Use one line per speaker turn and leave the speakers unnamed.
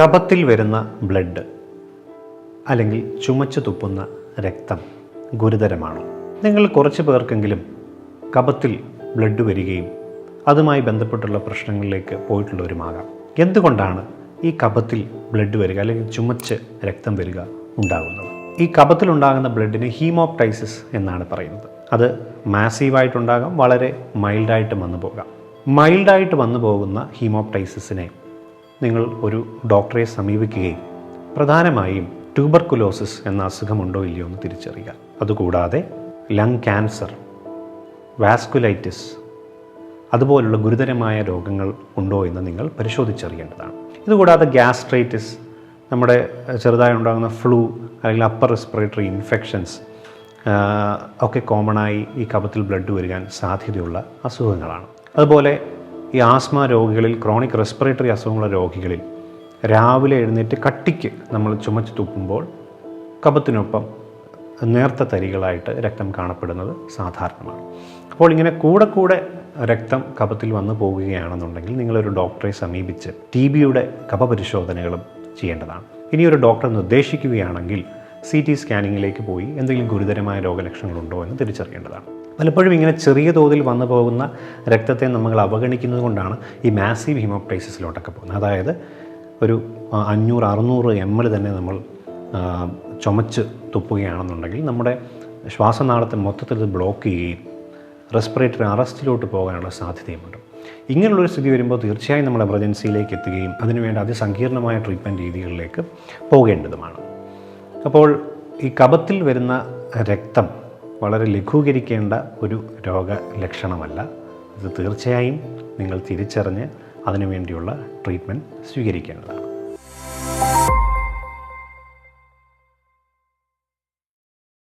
കഫത്തിൽ വരുന്ന ബ്ലഡ് അല്ലെങ്കിൽ ചുമച്ചു തുപ്പുന്ന രക്തം ഗുരുതരമാണോ. നിങ്ങൾ കുറച്ച് പേർക്കെങ്കിലും കഫത്തിൽ ബ്ലഡ് വരികയും അതുമായി ബന്ധപ്പെട്ടുള്ള പ്രശ്നങ്ങളിലേക്ക് പോയിട്ടുള്ളവരുമാകാം. എന്തുകൊണ്ടാണ് ഈ കഫത്തിൽ ബ്ലഡ് വരിക അല്ലെങ്കിൽ ചുമച്ച് രക്തം വരിക ഉണ്ടാകുന്നത്? ഈ കഫത്തിലുണ്ടാകുന്ന ബ്ലഡിന് ഹീമോപ്റ്റൈസിസ് എന്നാണ് പറയുന്നത്. അത് മാസീവായിട്ടുണ്ടാകാം വളരെ മൈൽഡായിട്ട് വന്നു പോകാം മൈൽഡായിട്ട് വന്നു പോകുന്ന ഹീമോപ്ടൈസിസിനെ നിങ്ങൾ ഒരു ഡോക്ടറെ സമീപിക്കുകയും പ്രധാനമായും ട്യൂബർകുലോസിസ് എന്ന അസുഖമുണ്ടോ ഇല്ലയോ എന്ന് തിരിച്ചറിയുക. അതുകൂടാതെ ലങ് ക്യാൻസർ വാസ്കുലൈറ്റിസ് അതുപോലുള്ള ഗുരുതരമായ രോഗങ്ങൾ ഉണ്ടോ എന്ന് നിങ്ങൾ പരിശോധിച്ചറിയേണ്ടതാണ്. ഇതുകൂടാതെ ഗ്യാസ്ട്രൈറ്റിസ് നമ്മുടെ ചെറുതായി ഉണ്ടാകുന്ന ഫ്ലൂ അല്ലെങ്കിൽ അപ്പർ റെസ്പിറേറ്ററി ഇൻഫെക്ഷൻസ് ഒക്കെ കോമണായി ഈ കഫത്തിൽ ബ്ലഡ് വരികാൻ സാധ്യതയുള്ള അസുഖങ്ങളാണ്. അതുപോലെ ഈ ആസ്മ രോഗികളിൽ ക്രോണിക് റെസ്പിറേറ്ററി അസുഖമുള്ള രോഗികളിൽ രാവിലെ എഴുന്നേറ്റ് കട്ടിക്ക് നമ്മൾ ചുമച്ച് തുപ്പുമ്പോൾ കഫത്തിനൊപ്പം നേർത്ത തരികളായിട്ട് രക്തം കാണപ്പെടുന്നത് സാധാരണമാണ്. അപ്പോൾ ഇങ്ങനെ കൂടെ കൂടെ രക്തം കഫത്തിൽ വന്നു പോവുകയാണെന്നുണ്ടെങ്കിൽ നിങ്ങളൊരു ഡോക്ടറെ സമീപിച്ച് ടി ബിയുടെ കപപരിശോധനകളും ചെയ്യേണ്ടതാണ്. ഇനി ഒരു ഡോക്ടർ നിർദ്ദേശിക്കുകയാണെങ്കിൽ സി ടി സ്കാനിങ്ങിലേക്ക് പോയി എന്തെങ്കിലും ഗുരുതരമായ രോഗലക്ഷണങ്ങളുണ്ടോ എന്ന് തിരിച്ചറിയേണ്ടതാണ്. പലപ്പോഴും ഇങ്ങനെ ചെറിയ തോതിൽ വന്നു പോകുന്ന രക്തത്തെ നമ്മൾ അവഗണിക്കുന്നത് കൊണ്ടാണ് ഈ മാസീവ് ഹിമോപ്ടൈസിസിലോട്ടൊക്കെ പോകുന്നത്. അതായത് ഒരു അഞ്ഞൂറ് അറുന്നൂറ് എം എൽ തന്നെ നമ്മൾ ചുമച്ച് തുപ്പുകയാണെന്നുണ്ടെങ്കിൽ നമ്മുടെ ശ്വാസനാളത്തെ മൊത്തത്തിൽ ബ്ലോക്ക് ചെയ്യുകയും റെസ്പിറേറ്ററി അറസ്റ്റിലോട്ട് പോകാനുള്ള സാധ്യതയുമുണ്ട്. ഇങ്ങനെയുള്ളൊരു സ്ഥിതി വരുമ്പോൾ തീർച്ചയായും നമ്മൾ എമർജൻസിയിലേക്ക് എത്തുകയും അതിനുവേണ്ട അതിസങ്കീർണമായ ട്രീറ്റ്മെന്റ് രീതികളിലേക്ക് പോകേണ്ടതുമാണ്. അപ്പോൾ ഈ കപത്തിൽ വരുന്ന രക്തം വളരെ ലഘൂകരിക്കേണ്ട ഒരു രോഗലക്ഷണമല്ല. ഇത് തീർച്ചയായും നിങ്ങൾ തിരിച്ചറിഞ്ഞ് അതിനുവേണ്ടിയുള്ള ട്രീറ്റ്മെന്റ് സ്വീകരിക്കേണ്ടതാണ്.